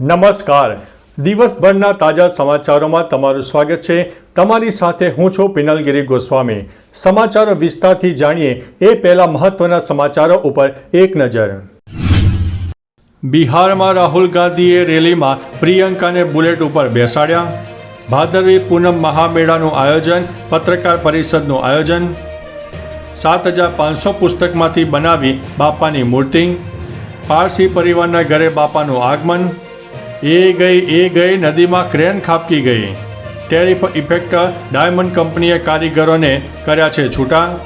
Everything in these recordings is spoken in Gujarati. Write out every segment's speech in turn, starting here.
નમસ્કાર. દિવસભરના તાજા સમાચારોમાં તમારું સ્વાગત છે. તમારી સાથે હું છું પિનલગીરી ગોસ્વામી. સમાચારો વિસ્તારથી જાણીએ એ પહેલા મહત્વના સમાચારો ઉપર એક નજર. બિહારમાં રાહુલ ગાંધીએ રેલીમાં પ્રિયંકાને બુલેટ ઉપર બેસાડ્યા. ભાદરવી પૂનમ મહામેળાનું આયોજન, પત્રકાર પરિષદનું આયોજન. સાત હજાર પાંચસો પુસ્તકમાંથી બનાવી બાપાની મૂર્તિ. પારસી પરિવારના ઘરે બાપાનું આગમન. એ ગઈ એ ગઈ નદીમાં ક્રેન ખાબકી ગઈ. ટેરિફ ઇફેક્ટ ડાયમંડ કંપનીએ કારીગરોને કર્યા છે છૂટા.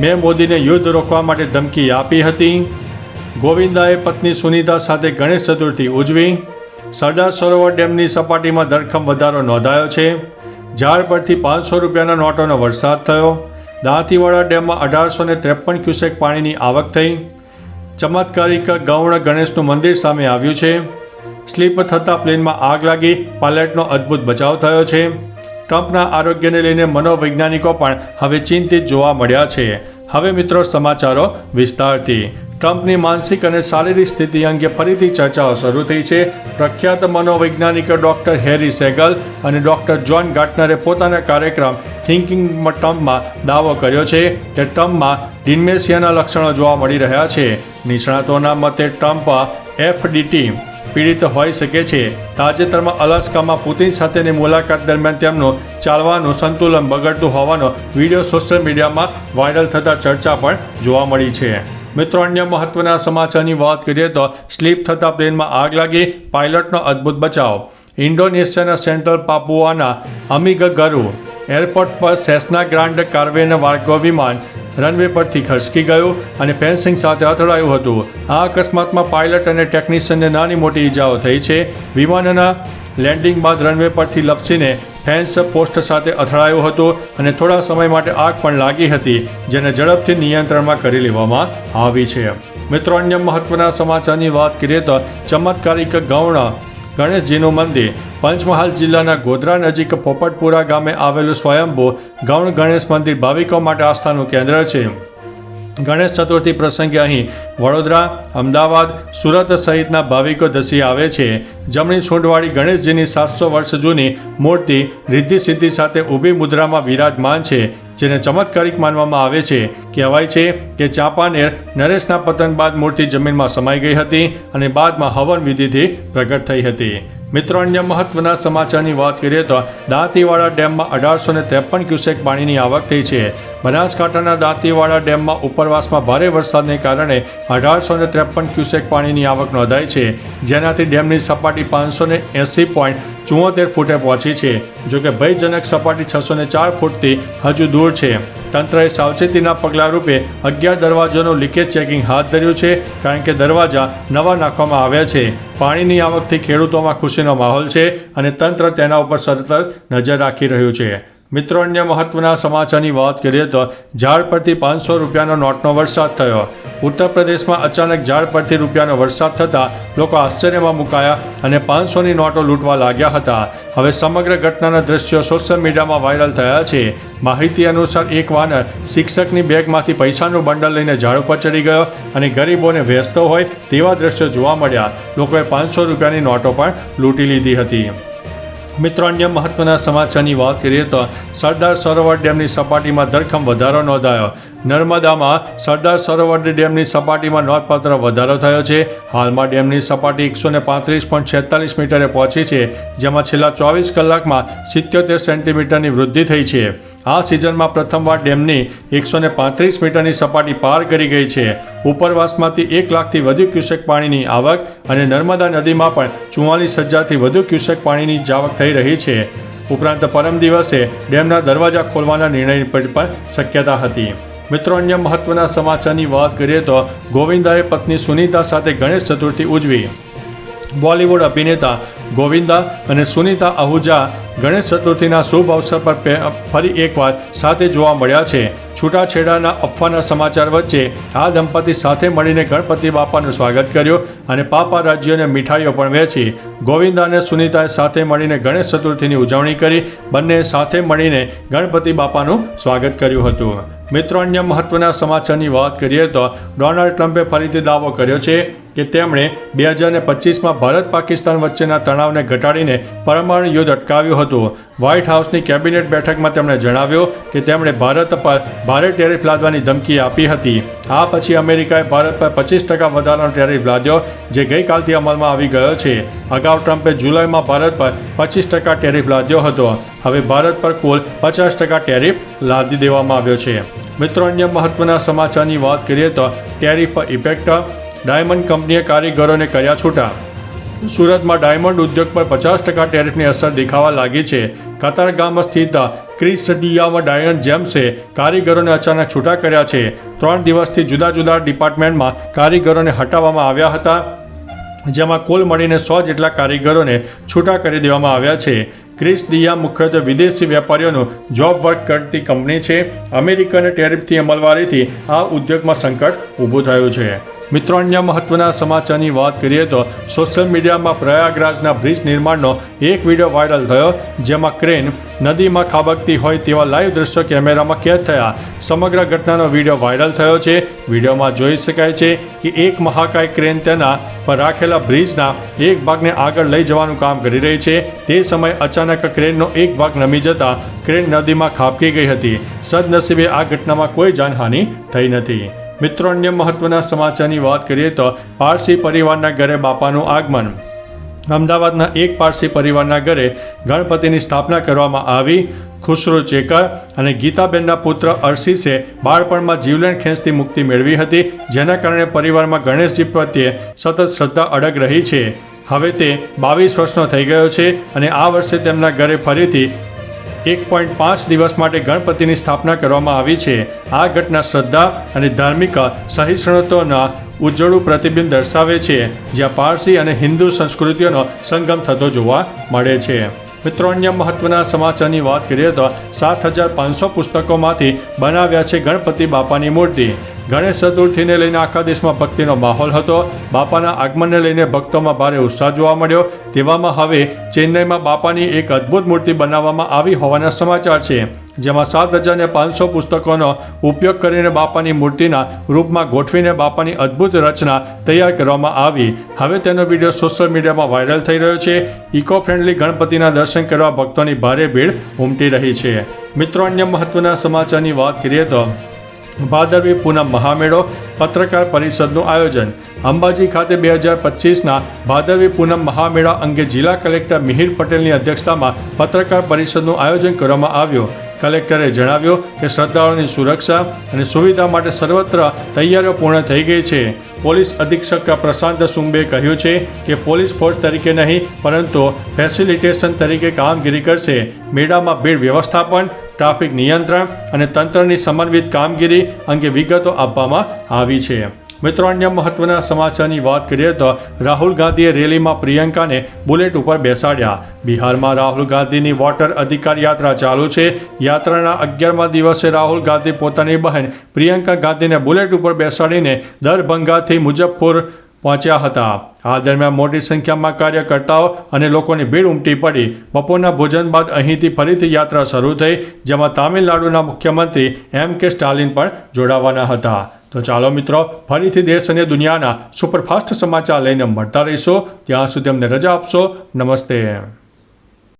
મેં મોદીને યુદ્ધ રોકવા માટે ધમકી આપી હતી. ગોવિંદાએ પત્ની સુનિતા સાથે ગણેશ ચતુર્થી ઉજવી. સરદાર સરોવર ડેમની સપાટીમાં ધરખમ વધારો નોંધાયો છે. ઝાડ પરથી પાંચસો રૂપિયાના નોટોનો વરસાદ થયો. દાંતીવાડા ડેમમાં અઢારસો ને ત્રેપન ક્યુસેક પાણીની આવક થઈ. ચમત્કારિક ગૌણ ગણેશનું મંદિર સામે આવ્યું છે. સ્લીપ થતા પ્લેનમાં આગ લાગી પાયલટનો અદ્ભુત બચાવ થયો છે. ટ્રમ્પના આરોગ્યને લઈને મનોવૈજ્ઞાનિકો પણ હવે ચિંતિત જોવા મળ્યા છે. હવે મિત્રો સમાચારો વિસ્તારથી. ટ્રમ્પની માનસિક અને શારીરિક સ્થિતિ અંગે ફરીથી ચર્ચાઓ શરૂ થઈ છે. પ્રખ્યાત મનોવૈજ્ઞાનિક ડૉક્ટર હેરી સેગલ અને ડૉક્ટર જોન ગાર્ટનરે પોતાના કાર્યક્રમ થિંકિંગ ટર્મમાં દાવો કર્યો છે કે ટ્રમ્પમાં ડિન્મેશિયાના લક્ષણો જોવા મળી રહ્યા છે. નિષ્ણાતોના મતે ટ્રમ્પ એફડીટી પીડિત હોઈ શકે છે. તાજેતરમાં અલાસ્કામાં પુતિન સાથેની મુલાકાત દરમિયાન તેમનું ચાલવાનું સંતુલન બગડતું હોવાનો વીડિયો સોશિયલ મીડિયામાં વાયરલ થતા ચર્ચા પણ જોવા મળી છે. મિત્રો, અન્ય મહત્વના સમાચારની વાત કરીએ તો સ્લીપ થતા પ્લેનમાં આગ લાગી, પાયલટનો અદ્ભુત બચાવ. ઇન્ડોનેશિયાના સેન્ટ્રલ પાપુઆના અમિગ ગરુ એરપોર્ટ પર સેસના ગ્રાન્ડ કાર્વેન વાર્ગો વિમાન રનવે પરથી ખસકી ગયો અને ફેન્સિંગ સાથે અથડાયું હતું. આ અકસ્માતમાં પાયલટ અને ટેકનિશિયનને નાની મોટી ઈજાઓ થઈ છે. વિમાનના લેન્ડિંગ બાદ રનવે પરથી લપસીને ફેન્સ પોસ્ટ સાથે અથડાયું હતું અને થોડા સમય માટે આગ પણ લાગી હતી, જેને ઝડપથી નિયંત્રણમાં કરી લેવામાં આવી છે. મિત્રો, અન્ય મહત્વના સમાચારની વાત કરીએ તો ચમત્કારિક ગૌણ ગણેશજીનું મંદિર પંચમહાલ જિલ્લાના ગોધરા નજીક પોપટપુરા ગામે આવેલું સ્વયંભૂ ગૌણ ગણેશ મંદિર ભાવિકો માટે આસ્થાનું કેન્દ્ર છે. ગણેશ ચતુર્થી પ્રસંગે અહીં વડોદરા, અમદાવાદ, સુરત સહિતના ભાવિકો ધસી આવે છે. જમણી છૂંટવાળી ગણેશજીની સાતસો વર્ષ જૂની મૂર્તિ રિદ્ધિ સિદ્ધિ સાથે ઊભી મુદ્રામાં વિરાજમાન છે, જેને ચમત્કારિક માનવામાં આવે છે. કહેવાય છે કે ચાંપાનેર નરેશના પતન બાદ મૂર્તિ જમીનમાં સમાઈ ગઈ હતી અને બાદમાં હવન વિધિથી પ્રગટ થઈ હતી. મિત્રો, અન્ય મહત્વના સમાચારની વાત કરીએ તો દાંતીવાડા ડેમમાં અઢારસો ને ત્રેપન ક્યુસેક પાણીની આવક થઈ છે. બનાસકાંઠાના દાંતીવાડા ડેમમાં ઉપરવાસમાં ભારે વરસાદને કારણે અઢારસો ને ત્રેપન ક્યુસેક પાણીની આવક નોંધાઈ છે, જેનાથી ડેમની સપાટી પાંચસો ને એંસી પોઈન્ટ ચુંવોતેર ફૂટે પહોંચી છે. જોકે ભયજનક સપાટી છસો ને ચાર ફૂટથી હજુ દૂર છે. તંત્રએ સાવચેતીના પગલાં રૂપે અગિયાર દરવાજાનું લીકેજ ચેકિંગ હાથ ધર્યું છે, કારણ કે દરવાજા નવા નાખવામાં આવ્યા છે. પાણીની આવકથી ખેડૂતોમાં ખુશીનો માહોલ છે અને તંત્ર તેના ઉપર સતત નજર રાખી રહ્યું છે. મિત્રો, અન્ય મહત્વના સમાચારની વાત કરીએ તો ઝાડ પરથી પાંચસો રૂપિયાનો નોટનો વરસાદ થયો. ઉત્તર પ્રદેશમાં અચાનક ઝાડ પરથી રૂપિયાનો વરસાદ થતાં લોકો આશ્ચર્યમાં મુકાયા અને પાંચસોની નોટો લૂંટવા લાગ્યા હતા. હવે સમગ્ર ઘટનાના દ્રશ્યો સોશિયલ મીડિયામાં વાયરલ થયા છે. માહિતી અનુસાર એક વાનર શિક્ષકની બેગમાંથી પૈસાનું બંડલ લઈને ઝાડ ઉપર ચડી ગયો અને ગરીબોને વેચતો હોય તેવા દ્રશ્યો જોવા મળ્યા. લોકોએ પાંચસો રૂપિયાની નોટો પણ લૂંટી લીધી હતી. મિત્રો, અન્ય મહત્વના સમાચારની વાત કરીએ તો સરદાર સરોવર ડેમની સપાટીમાં ધરખમ વધારો નોંધાયો. નર્મદામાં સરદાર સરોવર ડેમની સપાટીમાં નોંધપાત્ર વધારો થયો છે. હાલમાં ડેમની સપાટી એકસો ને પાંત્રીસ પોઈન્ટ છેતાલીસ મીટરે પહોંચી છે, જેમાં છેલ્લા ચોવીસ કલાકમાં સિત્યોતેર સેન્ટીમીટરની વૃદ્ધિ થઈ છે. આ સિઝનમાં પ્રથમવાર ડેમની એકસો ને પાંત્રીસ મીટરની સપાટી પાર કરી ગઈ છે. ઉપરવાસમાંથી એક લાખથી વધુ ક્યુસેક પાણીની આવક અને નર્મદા નદીમાં પણ ચુમ્માલીસ હજારથી વધુ ક્યુસેક પાણીની જાવક થઈ રહી છે. ઉપરાંત પરમ દિવસે ડેમના દરવાજા ખોલવાના નિર્ણય પર પણ શક્યતા હતી. મિત્રો, અન્ય મહત્વના સમાચારની વાત કરીએ તો ગોવિંદાએ પત્ની સુનીતા સાથે ગણેશ ચતુર્થી ઉજવી. બોલિવૂડ અભિનેતા ગોવિંદા અને સુનીતા આહુજા ગણેશ ચતુર્થીના શુભ અવસર પર ફરી એકવાર સાથે જોવા મળ્યા છે. છૂટાછેડાના અફવાના સમાચાર વચ્ચે આ દંપતી સાથે મળીને ગણપતિ બાપાનું સ્વાગત કર્યું અને પાપા રાજ્યોને મીઠાઈઓ પણ વેચી. ગોવિંદા અને સુનિતાએ સાથે મળીને ગણેશ ચતુર્થીની ઉજવણી કરી. બંને સાથે મળીને ગણપતિ બાપાનું સ્વાગત કર્યું હતું. મિત્રો, અન્ય મહત્વના સમાચારની વાત કરીએ તો ડોનાલ્ડ ટ્રમ્પે ફરીથી દાવો કર્યો છે. કે તેમણે બે હજાર પચીસમાં ભારત પાકિસ્તાન વચ્ચેના તણાવને ઘટાડીને પરમાણુ યુદ્ધ અટકાવ્યું હતું. વ્હાઇટ હાઉસની કેબિનેટ બેઠકમાં તેમણે જણાવ્યું કે તેમણે ભારત પર ભારે ટેરિફ લાદવાની ધમકી આપી હતી. આ પછી અમેરિકાએ ભારત પર પચીસ ટકા વધારાનો ટેરિફ લાદ્યો, જે ગઈકાલથી અમલમાં આવી ગયો છે. અગાઉ ટ્રમ્પે જુલાઈમાં ભારત પર પચીસ ટકા ટેરિફ લાદ્યો હતો. હવે ભારત પર કુલ પચાસ ટકા ટેરિફ લાદી દેવામાં આવ્યો છે. મિત્રો, અન્ય મહત્વના સમાચારની વાત કરીએ તો ટેરિફ ઇફેક્ટ ડાયમંડ કંપનીએ કારીગરોને કર્યા છૂટા. સુરતમાં ડાયમંડ ઉદ્યોગ પર પચાસ ટકા ટેરિફની અસર દેખાવા લાગી છે. કતારગામ સ્થિત ક્રિસડિયામાં ડાયમંડ જેમ્સે કારીગરોને અચાનક છૂટા કર્યા છે. ત્રણ દિવસથી જુદા જુદા ડિપાર્ટમેન્ટમાં કારીગરોને હટાવવામાં આવ્યા હતા, જેમાં કુલ મળીને સો જેટલા કારીગરોને છૂટા કરી દેવામાં આવ્યા છે. ક્રિસ મુખ્યત્વે વિદેશી વેપારીઓનું જોબ વર્ક કરતી કંપની છે. અમેરિકન ટેરિફથી અમલવારીથી આ ઉદ્યોગમાં સંકટ ઊભું થયું છે. મિત્રો, અન્ય મહત્વના સમાચારની વાત કરીએ તો સોશિયલ મીડિયામાં પ્રયાગરાજના બ્રિજ નિર્માણનો એક વીડિયો વાયરલ થયો, જેમાં ક્રેન નદીમાં ખાબકતી હોય તેવા લાઈવ દ્રશ્યો કેમેરામાં કેદ થયા. સમગ્ર ઘટનાનો વીડિયો વાયરલ થયો છે. વિડીયોમાં જોઈ શકાય છે કે એક મહાકાય ક્રેન તેના પર રાખેલા બ્રિજના એક ભાગને આગળ લઈ જવાનું કામ કરી રહી છે. તે સમયે અચાનક ક્રેનનો એક ભાગ નમી જતા ક્રેન નદીમાં ખાબકી ગઈ હતી. સદનસીબે આ ઘટનામાં કોઈ જાનહાનિ થઈ નથી. મિત્રો, અન્ય મહત્વના સમાચારની વાત કરીએ તો પારસી પરિવારના ઘરે બાપાનું આગમન. અમદાવાદના એક પારસી પરિવારના ઘરે ગણપતિની સ્થાપના કરવામાં આવી. ખુશરો ચેકર અને ગીતાબેનના પુત્ર અર્શિષે બાળપણમાં જીવલેણ ખેંચતી મુક્તિ મેળવી હતી, જેના કારણે પરિવારમાં ગણેશજી પ્રત્યે સતત શ્રદ્ધા અડગ રહી છે. હવે તે બાવીસ વર્ષનો થઈ ગયો છે અને આ વર્ષે તેમના ઘરે ફરીથી એક પોઈન્ટ પાંચ દિવસ માટે ગણપતિની સ્થાપના કરવામાં આવી છે. આ ઘટના શ્રદ્ધા અને ધાર્મિક સહિષ્ણુતાના ઉજ્જવળું પ્રતિબિંબ દર્શાવે છે, જ્યાં પારસી અને હિન્દુ સંસ્કૃતિઓનો સંગમ થતો જોવા મળે છે. મિત્રો, અન્ય મહત્વના સમાચારની વાત કરીએ તો સાત હજાર પાંચસો પુસ્તકોમાંથી બનાવ્યા છે ગણપતિ બાપાની મૂર્તિ. ગણેશ ચતુર્થીને લઈને આખા દેશમાં ભક્તિનો માહોલ હતો. બાપાના આગમનને લઈને ભક્તોમાં ભારે ઉત્સાહ જોવા મળ્યો. તેવામાં હવે ચેન્નઈમાં બાપાની એક અદ્ભુત મૂર્તિ બનાવવામાં આવી હોવાના સમાચાર છે. જેમાં સાત હજાર ને પાંચસો પુસ્તકોનો ઉપયોગ કરીને બાપાની મૂર્તિના રૂપમાં ગોઠવીને બાપાની અદ્ભુત રચના તૈયાર કરવામાં આવી. હવે તેનો વીડિયો સોશિયલ મીડિયામાં વાયરલ થઈ રહ્યો છે. ઇકો ફ્રેન્ડલી ગણપતિના દર્શન કરવા ભક્તોની ભારે ભીડ ઉમટી રહી છે. મિત્રો, અન્ય મહત્વના સમાચારની વાત કરીએ તો ભાદરવી પૂનમ મહામેળો, પત્રકાર પરિષદનું આયોજન. અંબાજી ખાતે બે હજાર પચીસના ભાદરવી પૂનમ મહામેળા અંગે જિલ્લા કલેક્ટર મિહિર પટેલની અધ્યક્ષતામાં પત્રકાર પરિષદનું આયોજન કરવામાં આવ્યું. કલેક્ટરે જણાવ્યું કે શ્રદ્ધાળુઓની સુરક્ષા અને સુવિધા માટે સર્વત્ર તૈયારીઓ પૂર્ણ થઈ ગઈ છે. પોલીસ અધિક્ષક પ્રશાંત સુંબે કહ્યું છે કે પોલીસ ફોર્સ તરીકે નહીં, પરંતુ ફેસિલિટેશન તરીકે કામગીરી કરશે. મેળામાં ભીડ વ્યવસ્થાપન ટ્રાફિક નિયંત્રણ અને તંત્રની સમન્વિત કામગીરી અંગે વિગતો આપવામાં આવી છે. મિત્રો, અન્ય મહત્વના સમાચારની વાત કરીએ તો રાહુલ ગાંધીએ રેલીમાં પ્રિયંકાને બુલેટ ઉપર બેસાડ્યા. બિહારમાં રાહુલ ગાંધીની વોટર અધિકાર યાત્રા ચાલુ છે. યાત્રાના અગિયારમા દિવસે રાહુલ ગાંધી પોતાની બહેન પ્રિયંકા ગાંધીને બુલેટ ઉપર બેસાડીને દરભંગાથી મુજફ્ફર પહોંચ્યા હતા. આ દરમિયાન મોટી સંખ્યામાં કાર્યકર્તાઓ અને લોકોની ભીડ ઉમટી પડી. બપોરના ભોજન બાદ અહીંથી ફરીથી યાત્રા શરૂ થઈ, જેમાં તામિલનાડુના મુખ્યમંત્રી એમ કે સ્ટાલિન પણ જોડાવાના હતા. તો ચાલો મિત્રો, ફરીથી દેશ અને દુનિયાના સુપરફાસ્ટ સમાચાર લઈને મળતા રહીશો. ત્યાં સુધી અમને રજા આપશો. નમસ્તે.